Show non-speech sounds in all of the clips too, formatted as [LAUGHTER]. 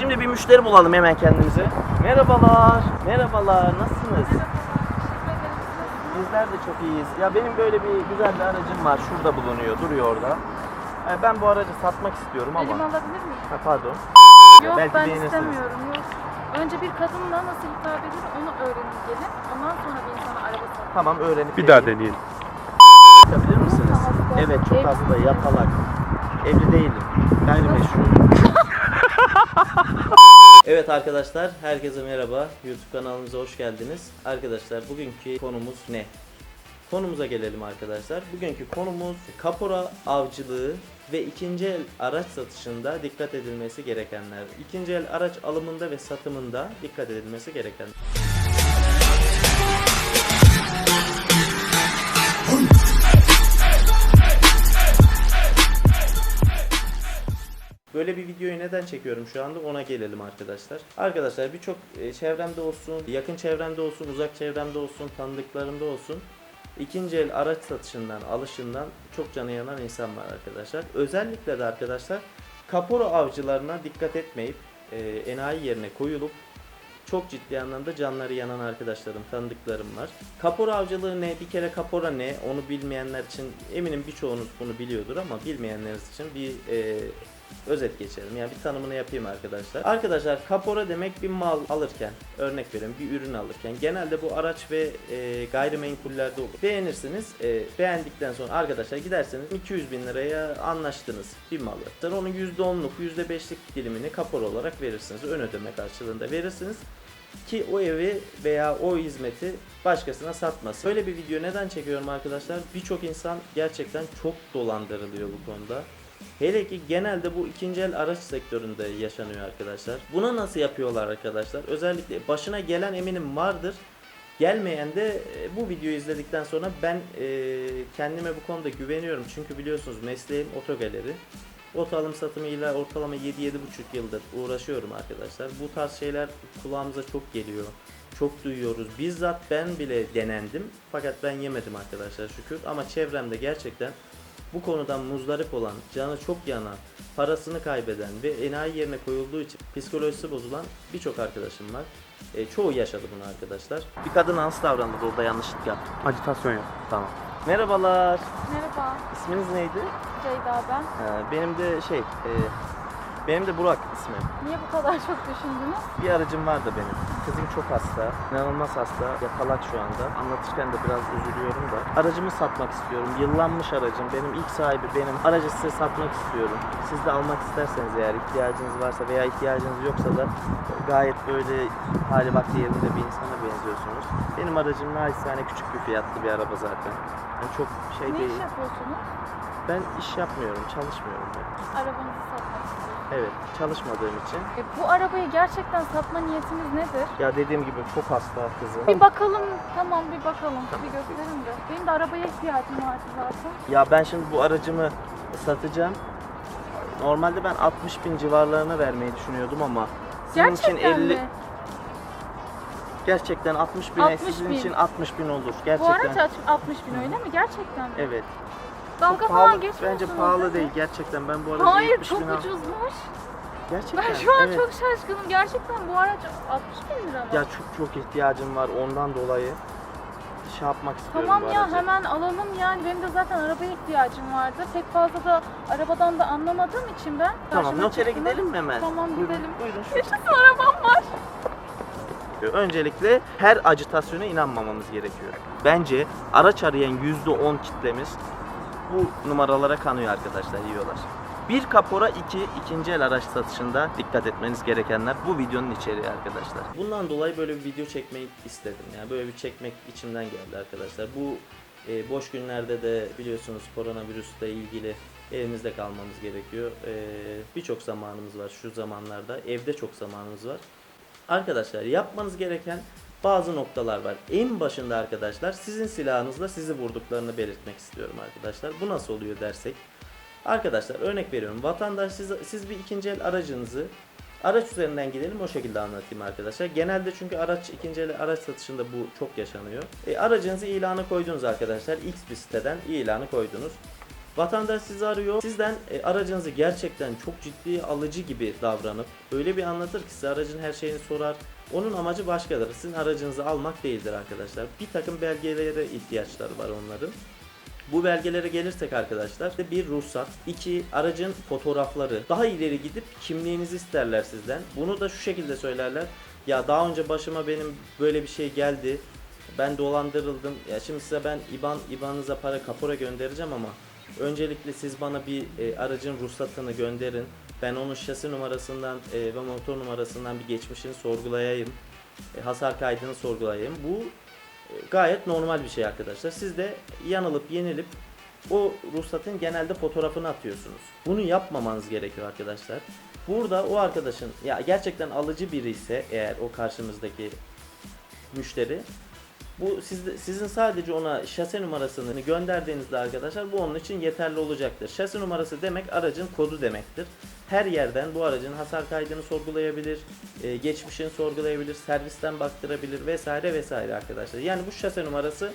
Şimdi bir müşteri bulalım hemen kendimize. Merhabalar. Merhabalar. Nasılsınız? Bizler de çok iyiyiz. Ya benim böyle bir güzel bir aracım var. Şurada bulunuyor. Duruyor orada. E, Ben bu aracı satmak istiyorum ama. Elimi alabilir miyim? Ha, pardon. Yok belki ben beğenirsiniz. istemiyorum. Yok. Önce bir kadınla nasıl hitap edilir onu öğrenin gelin. Ondan sonra bir insana araba satın. Tamam öğrenip Bir daha deneyelim. Yapabilir misiniz? hasta. Evet çok hasta. Yapalak. Evli değilim. Gayrimeşru. Evet arkadaşlar, herkese merhaba. YouTube kanalımıza hoş geldiniz. Arkadaşlar bugünkü konumuz ne? Konumuza gelelim arkadaşlar. Bugünkü konumuz kapora avcılığı ve ikinci el araç satışında dikkat edilmesi gerekenler. İkinci el araç alımında ve satımında dikkat edilmesi gerekenler. Böyle bir videoyu neden çekiyorum şu anda ona gelelim arkadaşlar. Arkadaşlar birçok e, çevremde olsun, yakın çevremde olsun, uzak çevremde olsun, tanıdıklarımda olsun ikinci el araç satışından, alışından çok canı yanan insan var arkadaşlar. Özellikle de arkadaşlar kapora avcılarına dikkat etmeyip e, enayi yerine koyulup çok ciddi anlamda canları yanan arkadaşlarım, tanıdıklarım var. Kapora avcılığı ne? Bir kere kapora ne? Onu bilmeyenler için eminim birçoğunuz bunu biliyordur ama bilmeyenleriniz için bir e, özet geçelim. Yani bir tanımını yapayım arkadaşlar. Arkadaşlar kapora demek bir mal alırken, örnek vereyim bir ürün alırken genelde bu araç ve e, gayrimenkullerde olur. Beğenirsiniz. E, beğendikten sonra arkadaşlar giderseniz 200 bin liraya anlaştınız bir malı. Sonra onun %10'luk %5'lik dilimini kapora olarak verirsiniz. Ön ödeme karşılığında verirsiniz ki o evi veya o hizmeti başkasına satmasın. Böyle bir video neden çekiyorum arkadaşlar? Birçok insan gerçekten çok dolandırılıyor bu konuda. Hele ki genelde bu ikinci el araç sektöründe yaşanıyor arkadaşlar. Buna nasıl yapıyorlar arkadaşlar? Özellikle başına gelen eminim vardır. Gelmeyen de e, bu videoyu izledikten sonra ben e, kendime bu konuda güveniyorum. Çünkü biliyorsunuz mesleğim otogaleri. Oto alım satımıyla ortalama 7-7,5 yıldır uğraşıyorum arkadaşlar. Bu tarz şeyler kulağımıza çok geliyor. Çok duyuyoruz. Bizzat ben bile denendim. Fakat ben yemedim arkadaşlar şükür. Ama çevremde gerçekten bu konudan muzdarip olan, canı çok yanan, parasını kaybeden ve enayi yerine koyulduğu için psikolojisi bozulan birçok arkadaşım var. E, çoğu yaşadı bunu arkadaşlar. Bir kadın nasıl davrandı burada yanlışlık yaptı? Acitasyon yap. Tamam. Merhabalar. Merhaba İsminiz neydi? Ceyda ben. Ee, benim de şey, e, benim de Burak ismim. Niye bu kadar çok düşündünüz? Bir aracım var da benim. Kızım çok hasta, inanılmaz hasta, yapalak şu anda. Anlatırken de biraz üzülüyorum da. Aracımı satmak istiyorum. Yıllanmış aracım. Benim ilk sahibi benim. Aracı size satmak istiyorum. Siz de almak isterseniz eğer ihtiyacınız varsa veya ihtiyacınız yoksa da gayet böyle hali vakti yerinde bir insana benziyorsunuz. Benim aracım naçizane küçük bir fiyatlı bir araba zaten. Yani çok şey Ne değil. iş yapıyorsunuz? Ben iş yapmıyorum, çalışmıyorum ben. Arabanızı satmak. Evet, çalışmadığım için. E, bu arabayı gerçekten satma niyetiniz nedir? Ya dediğim gibi çok hasta kızım. Bir bakalım, tamam bir bakalım. Bir gösterin de. Benim de arabaya ihtiyacım vardı zaten. Ya ben şimdi bu aracımı satacağım. Normalde ben 60 bin civarlarına vermeyi düşünüyordum ama sizin Gerçekten için 50 mi? gerçekten 60 bin 60 sizin bin. için 60 bin olur Bu gerçekten. araç aç- 60 bin öyle mi? Gerçekten mi? Evet. Dalga falan pahalı, bence pahalı değil gerçekten. Ben bu aracı Hayır 70 çok bin al- ucuzmuş. Gerçekten. Ben şu an evet. çok şaşkınım. Gerçekten bu araç 60 bin lira mı? Ya çok çok ihtiyacım var ondan dolayı şey yapmak istiyorum Tamam bu ya aracı. hemen alalım yani. Benim de zaten arabaya ihtiyacım vardı. Pek fazla da arabadan da anlamadığım için ben. Tamam karşıma notere çıktım. gidelim mi hemen? Tamam, Buyurun, gidelim. Buyurun. Yaşasın arabam var. Öncelikle her acitasyona inanmamamız gerekiyor. Bence araç arayan %10 kitlemiz bu numaralara kanıyor arkadaşlar, yiyorlar. Bir kapora iki ikinci el araç satışında dikkat etmeniz gerekenler bu videonun içeriği arkadaşlar. Bundan dolayı böyle bir video çekmeyi istedim. Yani böyle bir çekmek içimden geldi arkadaşlar. Bu e, boş günlerde de biliyorsunuz koronavirüsle ilgili evimizde kalmamız gerekiyor. E, Birçok zamanımız var şu zamanlarda. Evde çok zamanımız var. Arkadaşlar yapmanız gereken bazı noktalar var. En başında arkadaşlar sizin silahınızla sizi vurduklarını belirtmek istiyorum arkadaşlar. Bu nasıl oluyor dersek. Arkadaşlar örnek veriyorum. Vatandaş siz, siz bir ikinci el aracınızı araç üzerinden gidelim o şekilde anlatayım arkadaşlar. Genelde çünkü araç ikinci el araç satışında bu çok yaşanıyor. E, aracınızı ilanı koydunuz arkadaşlar. X bir siteden ilanı koydunuz. Vatandaş sizi arıyor. Sizden e, aracınızı gerçekten çok ciddi alıcı gibi davranıp öyle bir anlatır ki size aracın her şeyini sorar. Onun amacı başkadır. Sizin aracınızı almak değildir arkadaşlar. Bir takım belgelere ihtiyaçları var onların. Bu belgelere gelirsek arkadaşlar bir ruhsat, iki aracın fotoğrafları. Daha ileri gidip kimliğinizi isterler sizden. Bunu da şu şekilde söylerler. Ya daha önce başıma benim böyle bir şey geldi. Ben dolandırıldım. Ya şimdi size ben IBAN IBAN'ınıza para kapora göndereceğim ama öncelikle siz bana bir e, aracın ruhsatını gönderin. Ben onun şasi numarasından e, ve motor numarasından bir geçmişini sorgulayayım. E, hasar kaydını sorgulayayım. Bu e, gayet normal bir şey arkadaşlar. Siz de yanılıp yenilip o ruhsatın genelde fotoğrafını atıyorsunuz. Bunu yapmamanız gerekiyor arkadaşlar. Burada o arkadaşın ya gerçekten alıcı biri ise eğer o karşımızdaki müşteri bu sizde, sizin sadece ona şase numarasını gönderdiğinizde arkadaşlar bu onun için yeterli olacaktır. Şase numarası demek aracın kodu demektir. Her yerden bu aracın hasar kaydını sorgulayabilir, e, geçmişini sorgulayabilir, servisten baktırabilir vesaire vesaire arkadaşlar. Yani bu şase numarası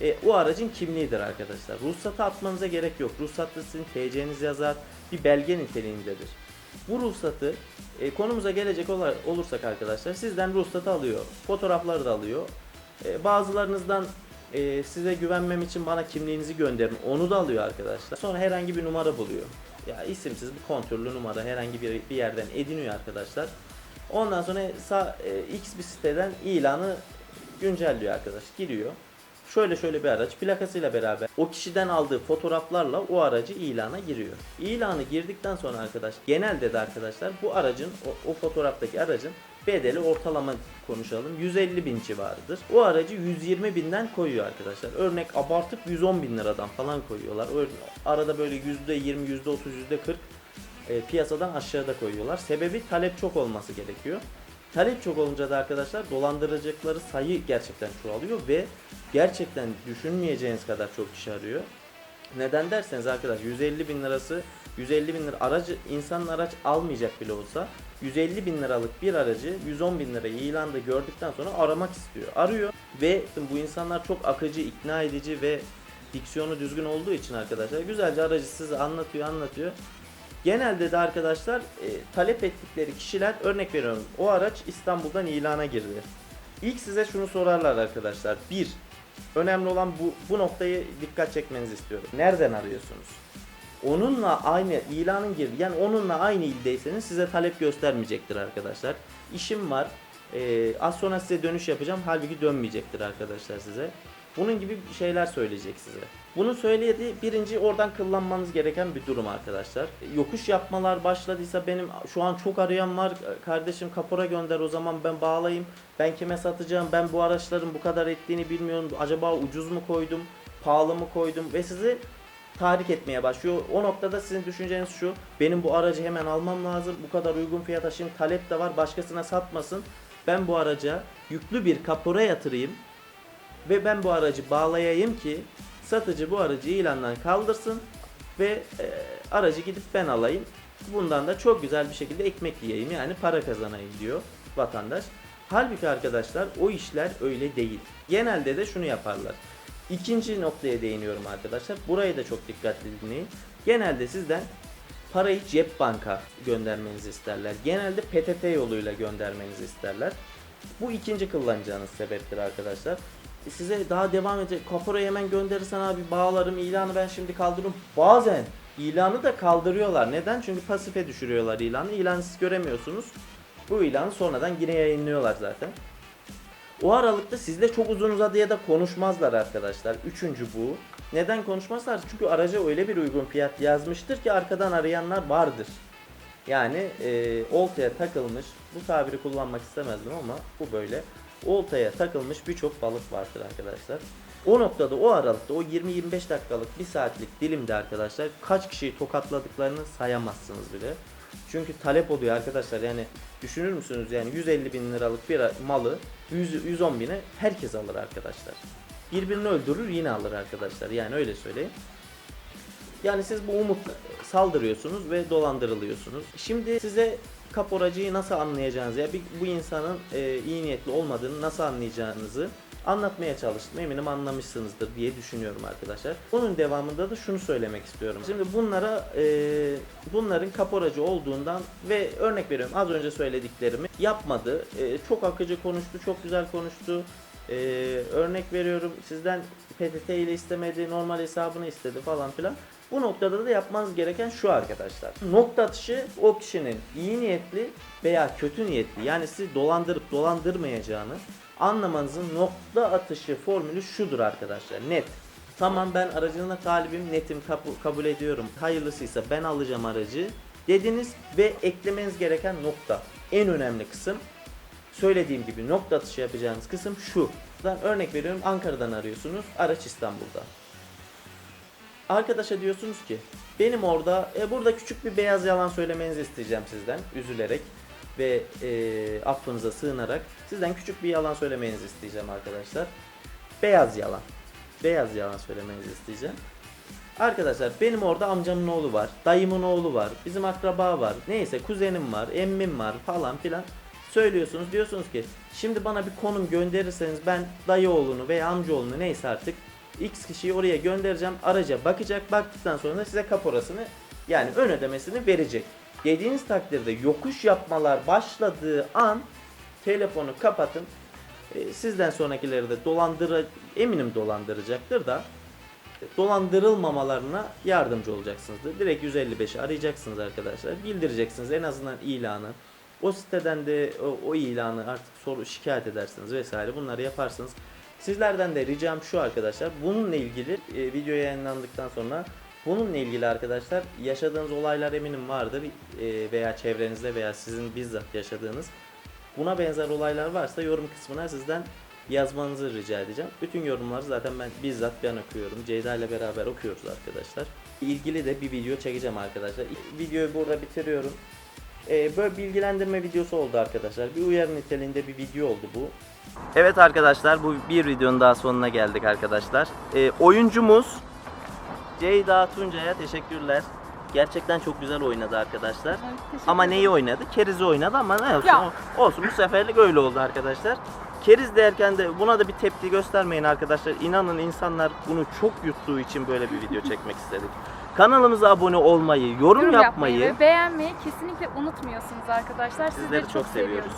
e, o aracın kimliğidir arkadaşlar. Ruhsatı atmanıza gerek yok. Ruhsatta sizin TC'niz yazar, bir belge niteliğindedir. Bu ruhsatı e, konumuza gelecek olursak arkadaşlar sizden ruhsatı alıyor. Fotoğrafları da alıyor. E, bazılarınızdan e, size güvenmem için bana kimliğinizi gönderin. Onu da alıyor arkadaşlar. Sonra herhangi bir numara buluyor. Ya isimsiz bir kontürlü numara herhangi bir, bir yerden ediniyor arkadaşlar. Ondan sonra sağ, e, X bir siteden ilanı güncelliyor arkadaş. Giriyor. Şöyle şöyle bir araç plakasıyla beraber o kişiden aldığı fotoğraflarla o aracı ilana giriyor. İlanı girdikten sonra arkadaş genelde de arkadaşlar bu aracın o, o fotoğraftaki aracın bedeli ortalama konuşalım 150 bin civarıdır. O aracı 120 binden koyuyor arkadaşlar. Örnek abartıp 110 bin liradan falan koyuyorlar. Arada böyle %20, %30, %40 e, piyasadan aşağıda koyuyorlar. Sebebi talep çok olması gerekiyor. Talep çok olunca da arkadaşlar dolandıracakları sayı gerçekten çoğalıyor ve gerçekten düşünmeyeceğiniz kadar çok kişi arıyor. Neden derseniz arkadaş 150 bin lirası 150 bin lira aracı insanın araç almayacak bile olsa 150 bin liralık bir aracı 110 bin lirayı ilanda gördükten sonra aramak istiyor. Arıyor ve bu insanlar çok akıcı, ikna edici ve diksiyonu düzgün olduğu için arkadaşlar güzelce aracı size anlatıyor anlatıyor. Genelde de arkadaşlar e, talep ettikleri kişiler örnek veriyorum o araç İstanbul'dan ilana girdi. İlk size şunu sorarlar arkadaşlar. Bir, önemli olan bu, bu noktayı dikkat çekmenizi istiyorum. Nereden arıyorsunuz? Onunla aynı ilanın girdi. Yani onunla aynı ildeyseniz size talep göstermeyecektir arkadaşlar. İşim var. e, az sonra size dönüş yapacağım. Halbuki dönmeyecektir arkadaşlar size. Bunun gibi şeyler söyleyecek size. Bunu söyledi birinci oradan kullanmanız gereken bir durum arkadaşlar. Yokuş yapmalar başladıysa benim şu an çok arayan var. Kardeşim kapora gönder o zaman ben bağlayayım. Ben kime satacağım? Ben bu araçların bu kadar ettiğini bilmiyorum. Acaba ucuz mu koydum? Pahalı mı koydum? Ve sizi tahrik etmeye başlıyor. O noktada sizin düşünceniz şu. Benim bu aracı hemen almam lazım. Bu kadar uygun fiyata şimdi talep de var. Başkasına satmasın. Ben bu araca yüklü bir kapora yatırayım ve ben bu aracı bağlayayım ki satıcı bu aracı ilandan kaldırsın ve e, aracı gidip ben alayım. Bundan da çok güzel bir şekilde ekmek yiyeyim yani para kazanayım diyor vatandaş. Halbuki arkadaşlar o işler öyle değil. Genelde de şunu yaparlar. İkinci noktaya değiniyorum arkadaşlar. Burayı da çok dikkatli dinleyin. Genelde sizden parayı cep banka göndermenizi isterler. Genelde PTT yoluyla göndermenizi isterler. Bu ikinci kullanacağınız sebeptir arkadaşlar. Size daha devam edecek. Kaporayı hemen gönderirsen abi bağlarım ilanı ben şimdi kaldırırım. Bazen ilanı da kaldırıyorlar. Neden? Çünkü pasife düşürüyorlar ilanı. İlanı siz göremiyorsunuz. Bu ilanı sonradan yine yayınlıyorlar zaten. O aralıkta sizle çok uzun uzadıya da konuşmazlar arkadaşlar. Üçüncü bu. Neden konuşmazlar? Çünkü araca öyle bir uygun fiyat yazmıştır ki arkadan arayanlar vardır. Yani e, oltaya takılmış, bu tabiri kullanmak istemezdim ama bu böyle. Oltaya takılmış birçok balık vardır arkadaşlar. O noktada o aralıkta o 20-25 dakikalık bir saatlik dilimde arkadaşlar kaç kişiyi tokatladıklarını sayamazsınız bile. Çünkü talep oluyor arkadaşlar yani düşünür müsünüz yani 150 bin liralık bir malı 100, 110 bine herkes alır arkadaşlar. Birbirini öldürür yine alır arkadaşlar yani öyle söyleyeyim. Yani siz bu umut saldırıyorsunuz ve dolandırılıyorsunuz. Şimdi size kaporacıyı nasıl anlayacağınızı ya bir, bu insanın e, iyi niyetli olmadığını nasıl anlayacağınızı anlatmaya çalıştım. Eminim anlamışsınızdır diye düşünüyorum arkadaşlar. Bunun devamında da şunu söylemek istiyorum. Şimdi bunlara e, bunların kaporacı olduğundan ve örnek veriyorum az önce söylediklerimi yapmadı. E, çok akıcı konuştu, çok güzel konuştu. E, örnek veriyorum sizden PTT ile istemedi, normal hesabını istedi falan filan. Bu noktada da yapmanız gereken şu arkadaşlar. Nokta atışı o kişinin iyi niyetli veya kötü niyetli yani sizi dolandırıp dolandırmayacağını anlamanızın nokta atışı formülü şudur arkadaşlar. Net. Tamam ben aracına talibim netim kabul ediyorum. Hayırlısıysa ben alacağım aracı dediniz ve eklemeniz gereken nokta. En önemli kısım söylediğim gibi nokta atışı yapacağınız kısım şu. Ben örnek veriyorum Ankara'dan arıyorsunuz. Araç İstanbul'da. Arkadaşa diyorsunuz ki benim orada e, burada küçük bir beyaz yalan söylemenizi isteyeceğim sizden üzülerek ve e, affınıza sığınarak sizden küçük bir yalan söylemenizi isteyeceğim arkadaşlar. Beyaz yalan. Beyaz yalan söylemenizi isteyeceğim. Arkadaşlar benim orada amcamın oğlu var, dayımın oğlu var, bizim akraba var, neyse kuzenim var, emmim var falan filan söylüyorsunuz. Diyorsunuz ki şimdi bana bir konum gönderirseniz ben dayı oğlunu veya amca oğlunu neyse artık X kişiyi oraya göndereceğim. Araca bakacak. Baktıktan sonra da size kaporasını yani ön ödemesini verecek. Dediğiniz takdirde yokuş yapmalar başladığı an telefonu kapatın. E, sizden sonrakileri de dolandır eminim dolandıracaktır da dolandırılmamalarına yardımcı olacaksınızdır. Direkt 155'i arayacaksınız arkadaşlar. Bildireceksiniz en azından ilanı. O siteden de o, o ilanı artık soru şikayet edersiniz vesaire bunları yaparsınız. Sizlerden de ricam şu arkadaşlar. Bununla ilgili e, video yayınlandıktan sonra bununla ilgili arkadaşlar yaşadığınız olaylar eminim vardır E, veya çevrenizde veya sizin bizzat yaşadığınız buna benzer olaylar varsa yorum kısmına sizden yazmanızı rica edeceğim. Bütün yorumları zaten ben bizzat ben okuyorum. Ceyda ile beraber okuyoruz arkadaşlar. İlgili de bir video çekeceğim arkadaşlar. Videoyu burada bitiriyorum. Ee, böyle bilgilendirme videosu oldu arkadaşlar. Bir uyarı niteliğinde bir video oldu bu. Evet arkadaşlar bu bir videonun daha sonuna geldik arkadaşlar. Ee, oyuncumuz Ceyda Tuncay'a teşekkürler. Gerçekten çok güzel oynadı arkadaşlar. Ama neyi oynadı? Keriz'i oynadı ama ne olsun. Ya. Olsun bu seferlik öyle oldu arkadaşlar. Keriz derken de buna da bir tepki göstermeyin arkadaşlar. İnanın insanlar bunu çok yuttuğu için böyle bir video [LAUGHS] çekmek istedik. Kanalımıza abone olmayı, yorum, Yorum yapmayı, ve beğenmeyi kesinlikle unutmuyorsunuz arkadaşlar. sizleri çok seviyoruz.